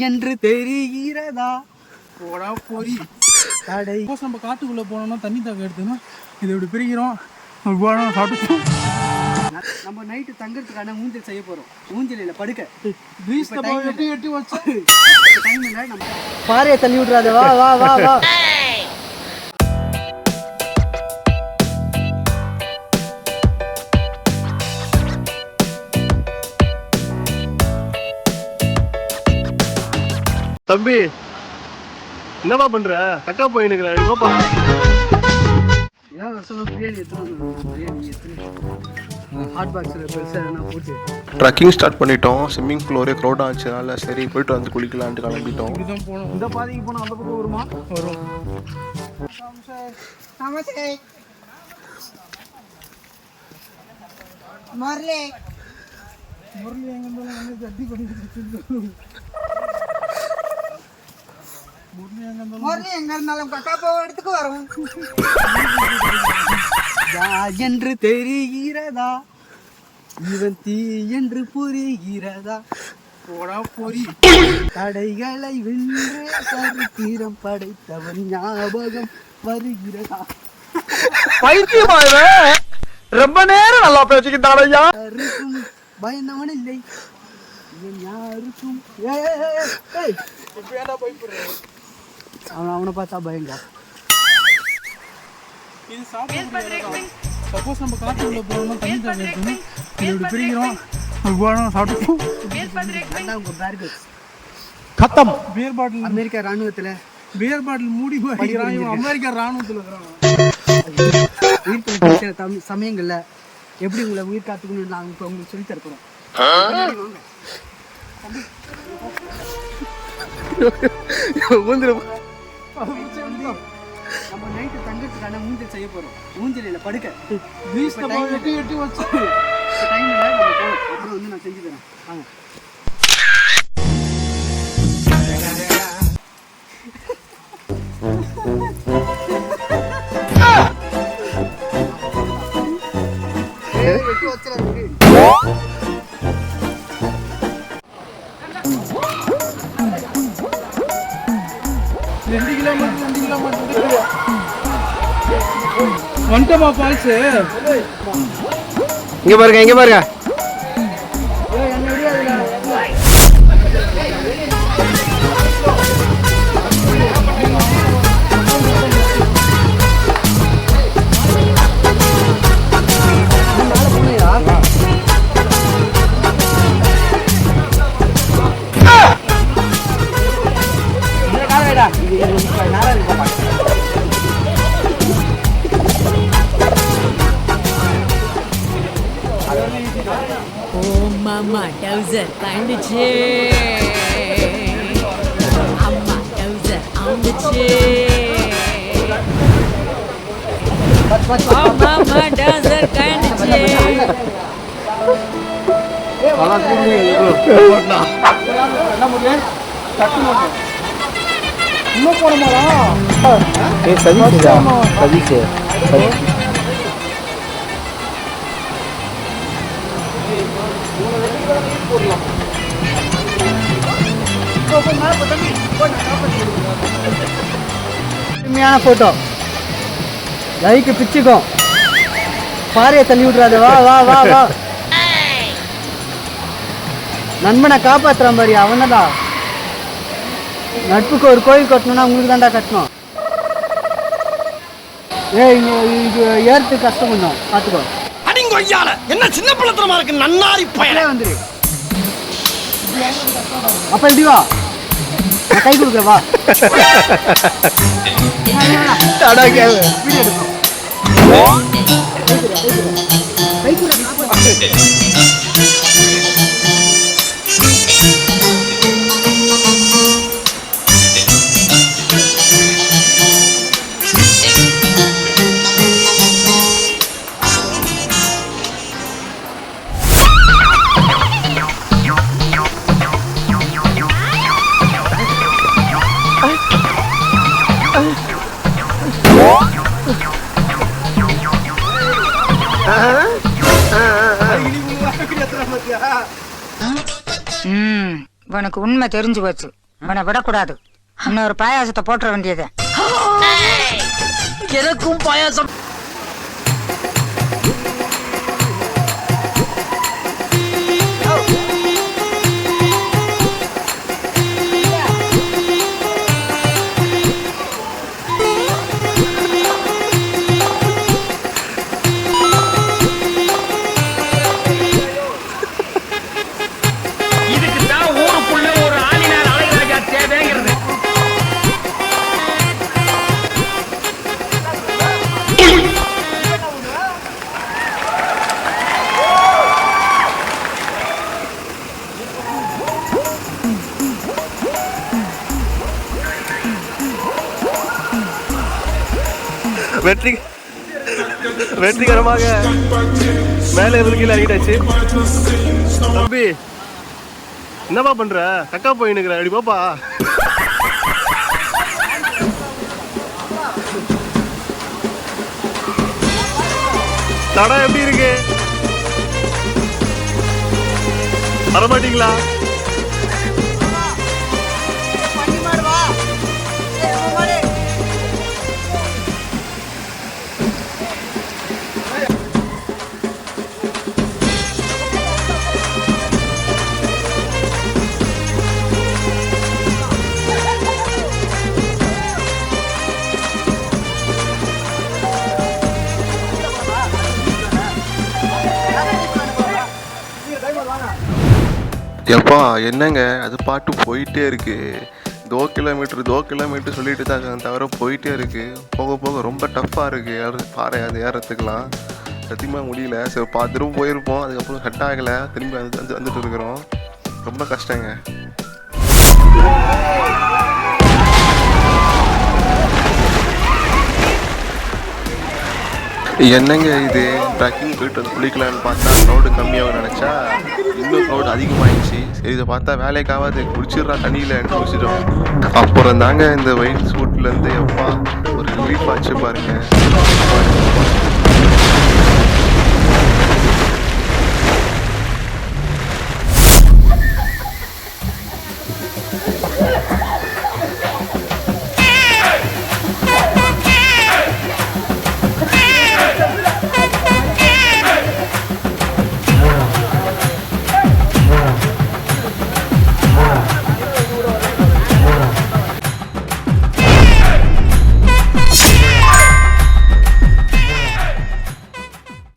என்று தெரிகிறதா? போடா பொறி தடை. சப்போஸ் நம்ம காட்டுக்குள்ளே போனோம்னா தண்ணி தாக்கம் எடுத்தோம்னா இதை இப்படி பிரிக்கிறோம். போனோம் சாப்பிட்டு நம்ம நைட்டு தங்கறதுக்கான ஊஞ்சல் செய்ய போறோம். ஊஞ்சல் இல்ல படுக்க. எட்டி எட்டி வச்சு. டைம் இல்ல நம்ம பாறையை தள்ளி விட்றாத வா வா வா வா. எடுத்துட்டு ஹாட் பாக்ஸில் பெருசாக எதனா போட்டு. ட்ரக்கிங் ஸ்டார்ட் பண்ணிட்டோம். ஸ்விம்மிங் பூல் ஒரே க்ரௌட் ஆச்சு அதனால சரி போயிட்டு வந்து குளிக்கலான்ட்டு கிளம்பிட்டோம். இந்த பாதைக்கு போனால் அந்த பக்கம் வருமா? வரும். முரளி எங்க இருந்தாலும் வந்து ஜட்டி பண்ணிட்டு முரளி எங்க இருந்தாலும் முரளி எங்க இருந்தாலும் கக்கா போக இடத்துக்கு வரும். என்று தெரிகிறதா? இவன் தீ என்று புரிகிறதா? போடா பொறி தடைகளை வென்று சரித்திரம் படைத்தவன் ஞாபகம் வருகிறதா? ரொம்ப நேரம் நல்லா பேசிக்கிட்டான் ஐயா யாருக்கும் பயந்தவன் இல்லை. இவன் யாருக்கும் ஏய், ஏய், ஏய், ஏய். இப்போ ஏன்டா பயப்படுறேன் அவன் அவனை பார்த்தா பயங்க. இது சாப்பிட சப்போஸ் நம்ம காட்டுக்குள்ளே போனோம்னா தண்ணி தாக்கம் எடுத்தோம்னா இதை இப்படி பிரிக்கிறோம். அப்படி போனோம் சாப்பிட்டு அதான் உங்க பேர்கஸ் கத்தம். பியர் பாட்டில் அமெரிக்கா ராணுவத்துல பியர் பாட்டில் மூடி அமெரிக்கா ராணுவத்தில் இருக்கிறான் தம் சமயங்கள்ல எப்படி உங்களை உயிர் காத்துக்கணும்னு நாங்கள் இப்போ உங்களுக்கு சொல்லி தரப்போம் நம்ம நைட்டு தங்கறதுக்கான ஊஞ்சல் செய்ய போறோம். ஊஞ்சல் இல்ல படுக்க. பீச் எட்டி எட்டி வச்சு டைம் இல்லை நம்ம அப்புறம் வந்து நான் செஞ்சு தரேன். வாங்க. வந்துட்டோமா ஃபால்ஸு இங்கே பாருங்க இங்கே பாருங்க. அம்மா டவுசர் கண்டுச்சு அம்மா டவுசர் ஆண்டுச்சு ஓ மாமா டவுசர் கண்டுச்சு உண்மையான போட்டோ லைக்கு பிச்சுக்கும். பாறையை தள்ளி விட்றாத வா வா வா வா. நண்பனை காப்பாத்துறான் பாரு அவனடா நட்புக்கு ஒரு கோயில் கட்டணும்னா உங்களுக்கு தான்டா கட்டணும். ஏய் இது ஏறது கஷ்டம் கொஞ்சம் பார்த்துக்கோ அடிங்க ஐயால என்ன சின்ன பிள்ளத்தனமா இருக்கு நன்னாரி பயல. கீழே வந்துரு. அப்ப இப்படி வா. நான் கை கொடுக்குறேன் வா. வீடியோ எடுக்கணும் கை ம் உனக்கு உண்மை தெரிஞ்சு போச்சு. உன விடக்கூடாது. இன்னொரு பாயாசத்தை போட்டுற வேண்டியது. எனக்கும் பாயாசம். வெற்றி வெற்றிகரமாக மேலே இருந்து கீழே இறங்கிட்டாச்சு. தம்பி என்னப்பா பண்ற? கக்கா போயினுக்கிற அப்படி பாப்பா. தடம் எப்படி இருக்கு? வரமாட்டீங்களா எப்பா என்னங்க? அது பாட்டு போயிட்டே இருக்கு. தோ கிலோமீட்டர் தோ கிலோமீட்டர் சொல்லிட்டு தான் இருக்காங்க தவிர போயிட்டே இருக்கு. போக போக ரொம்ப டஃப்பாக இருக்கு. ஏற பாறை அது ஏறத்துக்குலாம் சத்தியமாக முடியல. சரி பார்த்துட்டும் போயிருப்போம். அதுக்கப்புறம் செட் ஆகலை. திரும்பி வந்து வந்து- வந்துட்டு இருக்கிறோம். ரொம்ப கஷ்டங்க. என்னங்க இது? ட்ரக்கிங் போயிட்டு வந்து குளிக்கலான்னு பார்த்தா க்ரௌடு கம்மியாக நினச்சா இன்னும் க்ரௌடு அதிகமாகிடுச்சு சரி இதை பார்த்தா வேலைக்காவது குடிச்சிடுறா தண்ணியில் குடிச்சிடும் அப்புறம் தாங்க இந்த வெயில் சூட்லேருந்து எப்பா ஒரு ரிலீஃப் ஆச்சு பாருங்க.